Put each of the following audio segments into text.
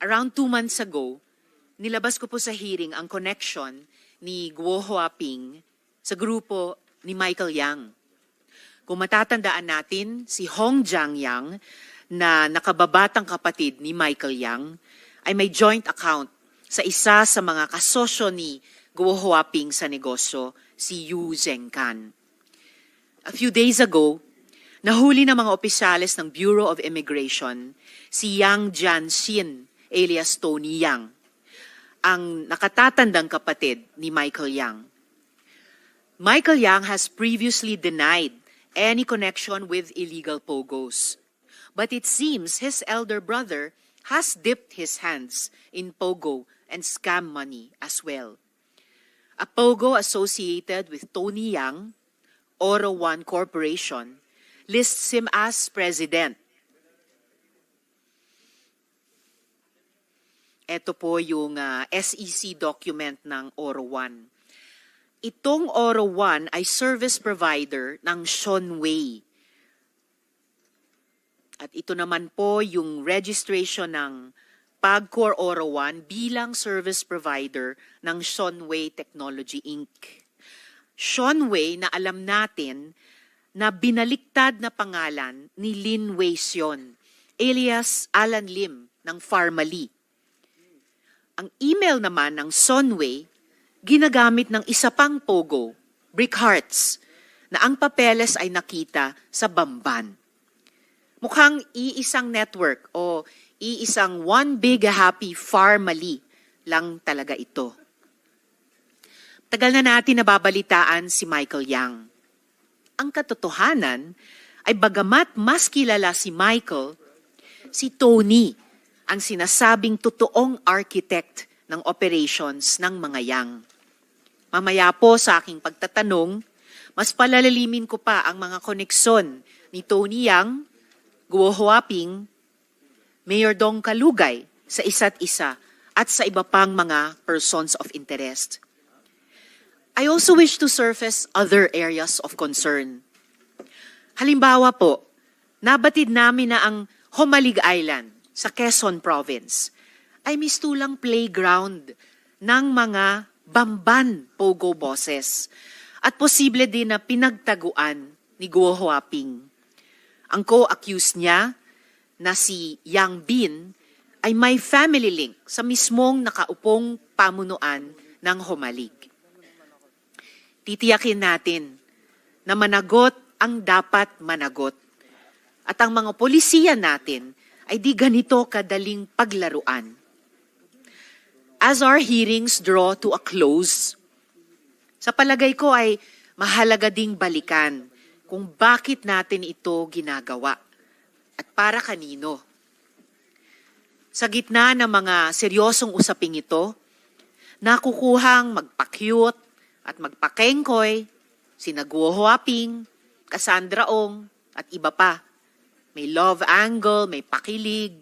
around two months ago, nilabas ko po sa hearing ang connection ni Guo Huaping sa grupo ni Michael Yang. Kung matatandaan natin, si Hong Jiang Yang na nakababatang kapatid ni Michael Yang ay may joint account sa isa sa mga kasosyo ni Guo Huaping sa negosyo, si Yu Zhengkan. A few days ago, nahuli ng mga opisyales ng Bureau of Immigration si Yang Jianxin alias Tony Yang, ang nakatatandang kapatid ni Michael Yang. Michael Yang has previously denied any connection with illegal pogos. But it seems his elder brother has dipped his hands in pogo and scam money as well. A pogo associated with Tony Yang, Oro One Corporation, lists him as president. Ito po yung ah, SEC document ng Oro One. Itong Oro One ay service provider ng Shonway. At ito naman po yung registration ng Pagcor Oro One bilang service provider ng Shonway Technology Inc. Shonway na alam natin na binaliktad na pangalan ni Lin Wei Xion, alias Alan Lim ng Pharmally. Ang email naman ng Sonway, ginagamit ng isa pang pogo, Brick Hearts, na ang papeles ay nakita sa Bamban. Mukhang iisang network o iisang one big happy Pharmally lang talaga ito. Tagal na natin nababalitaan si Michael Yang. Ang katotohanan ay bagamat mas kilala si Michael, si Tony ang sinasabing totoong architect ng operations ng mga Yang. Mamaya po sa aking pagtatanong, mas palalalimin ko pa ang mga koneksyon ni Tony Yang, Guo Huaping, Mayor Dong Kalugay sa isa't isa at sa iba pang mga persons of interest. I also wish to surface other areas of concern. Halimbawa po, nabatid namin na ang Homalig Island sa Quezon Province ay mistulang playground ng mga bamban pogo bosses at posible din na pinagtaguan ni Guo Huaping. Ang co-accused niya na si Yang Bin ay may family link sa mismong nakaupong pamunuan ng Homalig titiyakin natin na managot ang dapat managot. At ang mga polisiya natin ay di ganito kadaling paglaruan. As our hearings draw to a close, sa palagay ko ay mahalaga ding balikan kung bakit natin ito ginagawa at para kanino. Sa gitna ng mga seryosong usaping ito, nakukuhang magpa-cute at magpakengkoy, sina Guo Huaping, Cassandra Ong, at iba pa. May love angle, may pakilig,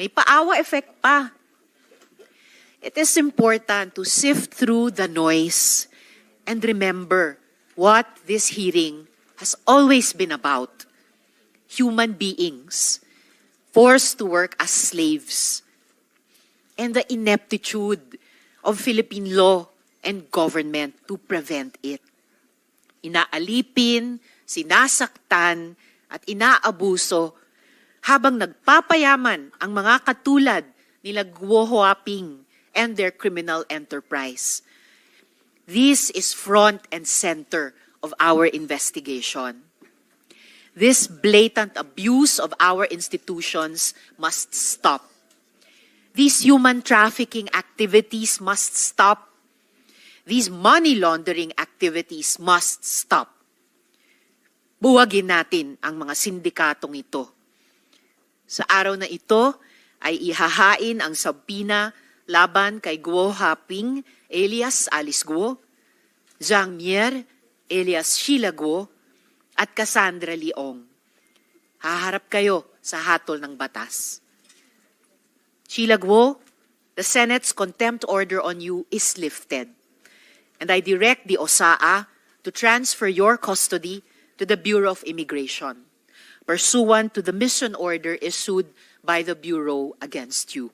may paawa effect pa. It is important to sift through the noise and remember what this hearing has always been about. Human beings forced to work as slaves and the ineptitude of Philippine law and government to prevent it. Inaalipin, sinasaktan, at inaabuso habang nagpapayaman ang mga katulad nila Guo Huaping and their criminal enterprise. This is front and center of our investigation. This blatant abuse of our institutions must stop. These human trafficking activities must stop These money laundering activities must stop. Buwagin natin ang mga sindikatong ito. Sa araw na ito ay ihahain ang sabpina laban kay Guo Haping alias Alice Guo, Zhang Mier alias Sheila Guo, at Cassandra Leong. Haharap kayo sa hatol ng batas. Sheila Guo, the Senate's contempt order on you is lifted and I direct the OSAA to transfer your custody to the Bureau of Immigration, pursuant to the mission order issued by the Bureau against you.